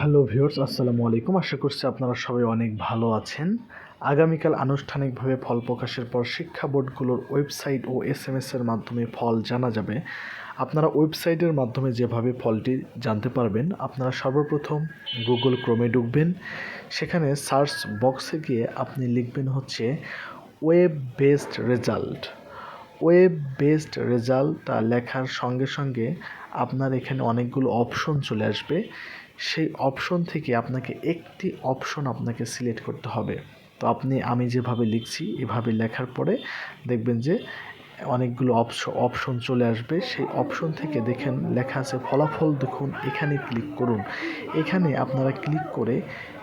Hello viewers আসসালামু আলাইকুম। আশা করছি আপনারা সবাই অনেক ভালো আছেন। আগামীকাল আনুষ্ঠানিকভাবে ফল প্রকাশের পর শিক্ষা বোর্ডগুলোর ওয়েবসাইট ও এস এম এর মাধ্যমে ফল জানা যাবে। আপনারা ওয়েবসাইটের মাধ্যমে যেভাবে ফলটি জানতে পারবেন, আপনারা সর্বপ্রথম গুগল ক্রোমে ঢুকবেন। সেখানে সার্চ বক্সে গিয়ে আপনি লিখবেন হচ্ছে web based result. Web based রেজাল্টটা লেখার সঙ্গে সঙ্গে আপনার এখানে অনেকগুলো অপশন চলে আসবে। সেই অপশন থেকে আপনাকে একটি অপশন আপনাকে সিলেক্ট করতে হবে। তো আপনি আমি যেভাবে লিখছি, এভাবে লেখার পরে দেখবেন যে অনেকগুলো অপশন চলে আসবে। সেই অপশন থেকে দেখেন লেখা আছে, ফলাফল দেখুন, এখানে ক্লিক করুন। এখানে আপনারা ক্লিক করে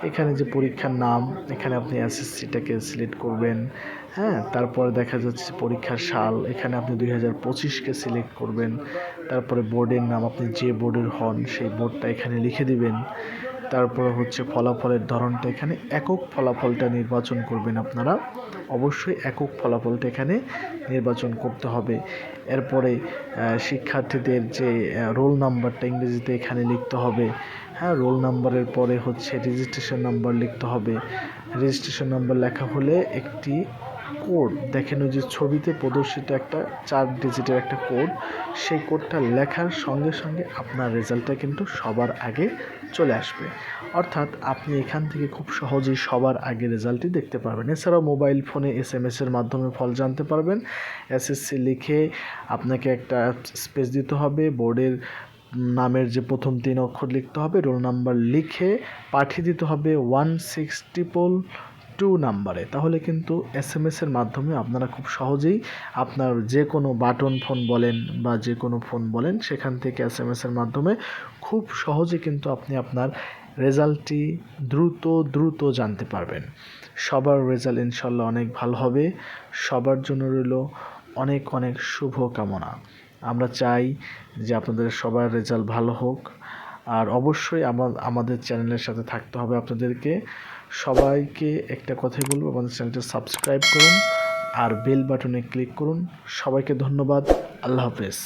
এখানে যে পরীক্ষার নাম, এখানে আপনি এসএসসিটাকে সিলেক্ট করবেন। হ্যাঁ তারপরে দেখা যাচ্ছে পরীক্ষার সাল, এখানে আপনি দুই হাজার পঁচিশকে সিলেক্ট করবেন। তারপরে বোর্ডের নাম, আপনি যে বোর্ডের হন, সেই বোর্ডটা এখানে লিখে দিবেন। তারপরে হচ্ছে ফলাফলের ধরনটা এখানে, একক ফলাফলটা নির্বাচন করবেন আপনারা। অবশ্যই একক ফলাফলটা এখানে নির্বাচন করতে হবে। এরপরে শিক্ষার্থীদের যে রোল নাম্বারটা ইংরেজিতে এখানে লিখতে হবে। হ্যাঁ রোল নাম্বারের পরে হচ্ছে রেজিস্ট্রেশন নাম্বার লিখতে হবে। রেজিস্ট্রেশন নাম্বার লেখা হলে একটি কোড। দেখেন ওই যে ছবিতে প্রদর্শিত একটা চার ডিজিটের একটা কোড। সেই কোডটা লেখার সঙ্গে সঙ্গে আপনার রেজাল্টটা কিন্তু সবার আগে চলে আসবে। অর্থাৎ আপনি এখান থেকে খুব সহজেই সবার আগে রেজাল্টটি দেখতে পারবেন। এছাড়াও মোবাইল ফোনে এস এম এসের মাধ্যমে ফল জানতে পারবেন। এসএসসি লিখে আপনাকে একটা স্পেস দিতে হবে। বোর্ডের নামের যে প্রথম তিন অক্ষর লিখতে হবে। রোল নাম্বার লিখে পাঠিয়ে দিতে হবে। ওয়ান সিক্স ট্রিপল টু নাম্বারে তাহলে কিন্তু এস এম এসের মাধ্যমে আপনারা খুব সহজেই আপনার যে কোনো বাটন ফোন বলেন বা যে কোনো ফোন বলেন, সেখান থেকে এস এম এসের মাধ্যমে খুব সহজে কিন্তু আপনি আপনার রেজাল্টটি দ্রুত দ্রুত জানতে পারবেন। সবার রেজাল্ট ইনশাল্লাহ অনেক ভালো হবে। সবার জন্য রইল অনেক অনেক শুভ কামনা আমরা চাই যে আপনাদের সবার রেজাল্ট ভালো হোক। আর অবশ্যই আমার, আমাদের চ্যানেলের সাথে থাকতে হবে আপনাদেরকে। সবাইকে একটা কথাই বলব, আমাদের চ্যানেলটা সাবস্ক্রাইব করুন আর বেল বাটনে ক্লিক করুন। সবাইকে ধন্যবাদ, আল্লাহ হাফেজ।